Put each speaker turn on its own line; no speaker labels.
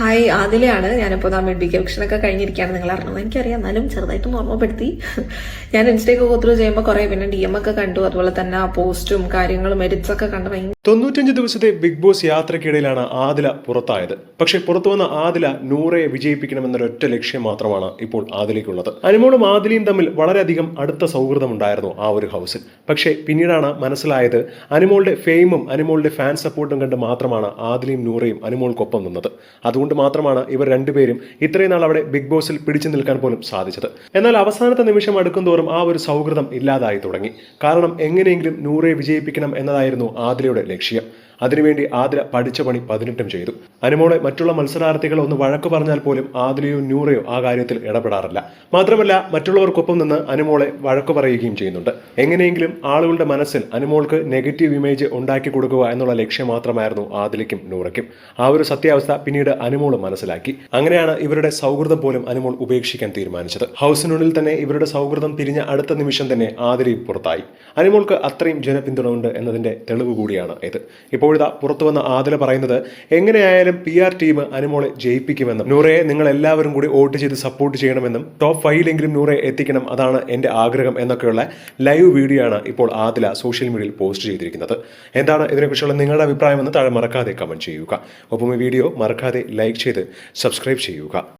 Hi ആദിലയാണ്. ഞാനിപ്പോൾ നാ medical vacation ഒക്കെ കഴിഞ്ഞിരിക്കുകയാണ്. നിങ്ങൾ അറിഞ്ഞത് എനിക്കറിയാം. എന്നാലും ചെറുതായിട്ടൊന്ന് ഓർമ്മപ്പെടുത്തി. ഞാൻ ഇൻസ്റ്റയൊക്കെ ഗോത്രൂ ചെയ്യുമ്പോൾ കുറേ പിന്നെ ഡി എം ഒക്കെ കണ്ടു. അതുപോലെ തന്നെ ആ പോസ്റ്റും കാര്യങ്ങളും എഡിറ്റ്സ് ഒക്കെ കണ്ട് ഭയങ്കര
തൊണ്ണൂറ്റഞ്ച് ദിവസത്തെ ബിഗ് ബോസ് യാത്രക്കിടയിലാണ് ആദില പുറത്തായത്. പക്ഷെ പുറത്തു വന്ന ആദില നൂറയെ വിജയിപ്പിക്കണമെന്നൊരൊറ്റ ലക്ഷ്യം മാത്രമാണ് ഇപ്പോൾ ആദിലയ്ക്കുള്ളത്. അനുമോളും ആദിലയും തമ്മിൽ വളരെയധികം അടുത്ത സൗഹൃദമുണ്ടായിരുന്നു ആ ഒരു ഹൗസിൽ. പക്ഷേ പിന്നീടാണ് മനസ്സിലായത് അനുമോളുടെ ഫെയിമും അനുമോളുടെ ഫാൻ സപ്പോർട്ടും കണ്ട് മാത്രമാണ് ആദിലയും നൂറയും അനുമോൾക്കൊപ്പം നിന്നത്. അതുകൊണ്ട് മാത്രമാണ് ഇവർ രണ്ടുപേരും ഇത്രയും നാൾ അവിടെ ബിഗ് ബോസിൽ പിടിച്ചു നിൽക്കാൻ പോലും സാധിച്ചത്. എന്നാൽ അവസാനത്തെ നിമിഷം അടുക്കും തോറും ആ ഒരു സൗഹൃദം ഇല്ലാതായി തുടങ്ങി. കാരണം എങ്ങനെയെങ്കിലും നൂറെ വിജയിപ്പിക്കണം എന്നതായിരുന്നു ആദിലയുടെ ലക്ഷ്യം. അതിനുവേണ്ടി ആതിര പഠിച്ച പണി പതിനെട്ടും ചെയ്തു. അനുമോളെ മറ്റുള്ള മത്സരാർത്ഥികൾ ഒന്ന് വഴക്ക് പറഞ്ഞാൽ പോലും ആതിരയോ നൂറയോ ആ കാര്യത്തിൽ ഇടപെടാറില്ല. മാത്രമല്ല മറ്റുള്ളവർക്കൊപ്പം നിന്ന് അനുമോളെ വഴക്ക് പറയുകയും ചെയ്യുന്നുണ്ട്. എങ്ങനെയെങ്കിലും ആളുകളുടെ മനസ്സിൽ അനുമോൾക്ക് നെഗറ്റീവ് ഇമേജ് ഉണ്ടാക്കി കൊടുക്കുക എന്നുള്ള ലക്ഷ്യം മാത്രമായിരുന്നു ആതിലയ്ക്കും നൂറയ്ക്കും. ആ ഒരു സത്യാവസ്ഥ പിന്നീട് അനുമോൾ മനസ്സിലാക്കി. അങ്ങനെയാണ് ഇവരുടെ സൗഹൃദം പോലും അനുമോൾ ഉപേക്ഷിക്കാൻ തീരുമാനിച്ചത്. ഹൗസിനുള്ളിൽ തന്നെ ഇവരുടെ സൗഹൃദം പിരിഞ്ഞ അടുത്ത നിമിഷം തന്നെ ആതിരയും പുറത്തായി. അനുമോൾക്ക് അത്രയും ജനപിന്തുണ ഉണ്ട് എന്നതിന്റെ തെളിവ് കൂടിയാണ് ഇത്. ഇപ്പോഴിതാ പുറത്തു വന്ന ആദില പറയുന്നത് എങ്ങനെയായാലും പി ആർ ടീം അനുമോളെ ജയിപ്പിക്കുമെന്നും നൂറയെ നിങ്ങൾ എല്ലാവരും കൂടി വോട്ട് ചെയ്ത് സപ്പോർട്ട് ചെയ്യണമെന്നും ടോപ്പ് ഫൈവിലെങ്കിലും നൂറയെ എത്തിക്കണം അതാണ് എന്റെ ആഗ്രഹം എന്നൊക്കെയുള്ള ലൈവ് വീഡിയോ ആണ് ഇപ്പോൾ ആദില സോഷ്യൽ മീഡിയയിൽ പോസ്റ്റ് ചെയ്തിരിക്കുന്നത്. എന്താണ് ഇതിനെക്കുറിച്ചുള്ള നിങ്ങളുടെ അഭിപ്രായം എന്ന് താഴെ മറക്കാതെ കമന്റ് ചെയ്യുക. ഒപ്പം ഈ വീഡിയോ മറക്കാതെ ലൈക്ക് ചെയ്ത് സബ്സ്ക്രൈബ് ചെയ്യുക.